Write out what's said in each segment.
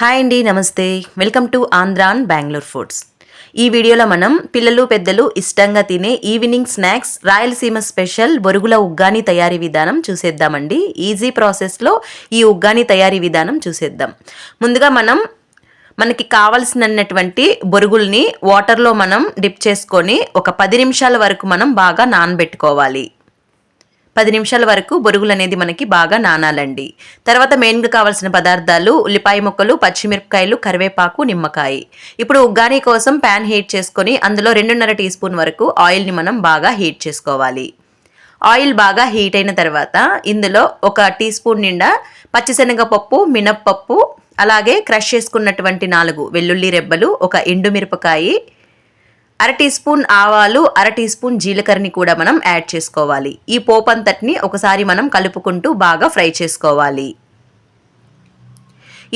Hi అండి నమస్తే. Welcome to Andhran Bengaluru foods. ఈ వీడియోలో మనం పిల్లలు పెద్దలు ఇష్టంగా తినే ఈవినింగ్ స్నాక్స్ రాయలసీమ స్పెషల్ బొరుగుల ఉగ్గాని తయారీ విధానం చూసేద్దామండి. ఈజీ ప్రాసెస్లో ఈ ఉగ్గాని తయారీ విధానం చూసేద్దాం. ముందుగా మనం మనకి కావలసినటువంటి బొరుగుల్ని వాటర్లో మనం డిప్ చేసుకొని ఒక పది నిమిషాల వరకు మనం బాగా నానబెట్టుకోవాలి. పది నిమిషాల వరకు బొరుగులు అనేది మనకి బాగా నానాలండి. తర్వాత మెయిన్గా కావాల్సిన పదార్థాలు ఉల్లిపాయ ముక్కలు పచ్చిమిరపకాయలు కరివేపాకు నిమ్మకాయ. ఇప్పుడు ఉగ్గాని కోసం ప్యాన్ హీట్ చేసుకొని అందులో రెండున్నర టీ స్పూన్ వరకు ఆయిల్ని మనం బాగా హీట్ చేసుకోవాలి. ఆయిల్ బాగా హీట్ అయిన తర్వాత ఇందులో ఒక టీ స్పూన్ నిండా పచ్చిశనగపప్పు మినప్పప్పు అలాగే క్రష్ చేసుకున్నటువంటి నాలుగు వెల్లుల్లి రెబ్బలు ఒక ఎండుమిరపకాయి అర టీ స్పూన్ ఆవాలు అర టీ స్పూన్ జీలకర్రని కూడా మనం యాడ్ చేసుకోవాలి. ఈ పోపంతటిని ఒకసారి మనం కలుపుకుంటూ బాగా ఫ్రై చేసుకోవాలి.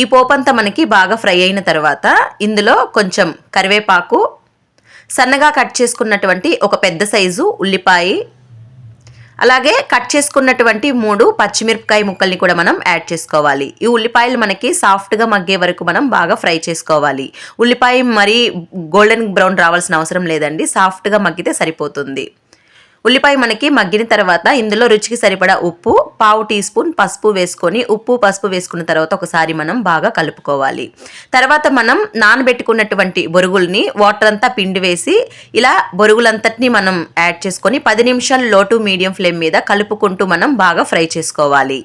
ఈ పోపంతా మనకి బాగా ఫ్రై అయిన తర్వాత ఇందులో కొంచెం కరివేపాకు సన్నగా కట్ చేసుకున్నటువంటి ఒక పెద్ద సైజు ఉల్లిపాయ అలాగే కట్ చేసుకున్నటువంటి మూడు పచ్చిమిరపకాయ ముక్కల్ని కూడా మనం యాడ్ చేసుకోవాలి. ఈ ఉల్లిపాయలు మనకి సాఫ్ట్గా మగ్గే వరకు మనం బాగా ఫ్రై చేసుకోవాలి. ఉల్లిపాయ మరీ గోల్డెన్ బ్రౌన్ రావాల్సిన అవసరం లేదండి. సాఫ్ట్గా మగ్గితే సరిపోతుంది. ఉల్లిపాయ మనకి మగ్గిన తర్వాత ఇందులో రుచికి సరిపడా ఉప్పు పావు టీ స్పూన్ పసుపు వేసుకొని ఉప్పు పసుపు వేసుకున్న తర్వాత ఒకసారి మనం బాగా కలుపుకోవాలి. తర్వాత మనం నానబెట్టుకున్నటువంటి బొరుగుల్ని వాటర్ అంతా పిండి వేసి ఇలా బొరుగులంతటిని మనం యాడ్ చేసుకొని పది నిమిషాలు లోటు మీడియం ఫ్లేమ్ మీద కలుపుకుంటూ మనం బాగా ఫ్రై చేసుకోవాలి.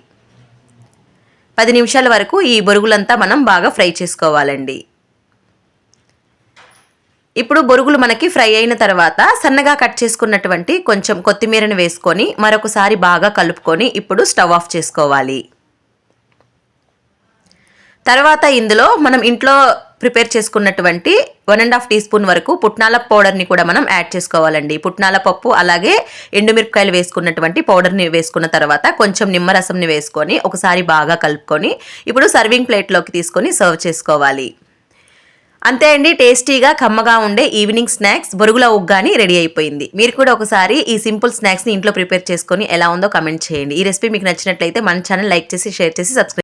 పది నిమిషాల వరకు ఈ బొరుగులంతా మనం బాగా ఫ్రై చేసుకోవాలండి. ఇప్పుడు బొరుగులు మనకి ఫ్రై అయిన తర్వాత సన్నగా కట్ చేసుకున్నటువంటి కొంచెం కొత్తిమీరను వేసుకొని మరొకసారి బాగా కలుపుకొని ఇప్పుడు స్టవ్ ఆఫ్ చేసుకోవాలి. తర్వాత ఇందులో మనం ఇంట్లో ప్రిపేర్ చేసుకున్నటువంటి one and half teaspoon వరకు పుట్నాల పౌడర్ని కూడా మనం యాడ్ చేసుకోవాలండి. పుట్నాల పప్పు అలాగే ఎండుమిరపకాయలు వేసుకున్నటువంటి పౌడర్ని వేసుకున్న తర్వాత కొంచెం నిమ్మరసంని వేసుకొని ఒకసారి బాగా కలుపుకొని ఇప్పుడు సర్వింగ్ ప్లేట్లోకి తీసుకొని సర్వ్ చేసుకోవాలి. అంతే అండి టేస్టీగా కమ్మగా ఉండే ఈవినింగ్ స్నాక్స్ బొరుగుల ఉగ్గాని రెడీ అయిపోయింది. మీరు కూడా ఒకసారి ఈ సింపుల్ స్నాక్స్ని ఇంట్లో ప్రిపేర్ చేసుకొని ఎలా ఉందో కమెంట్ చేయండి. ఈ రెసిపీ మీకు నచ్చినట్లయితే మన ఛానల్ లైక్ చేసి షేర్ చేసి సబ్స్క్రైబ్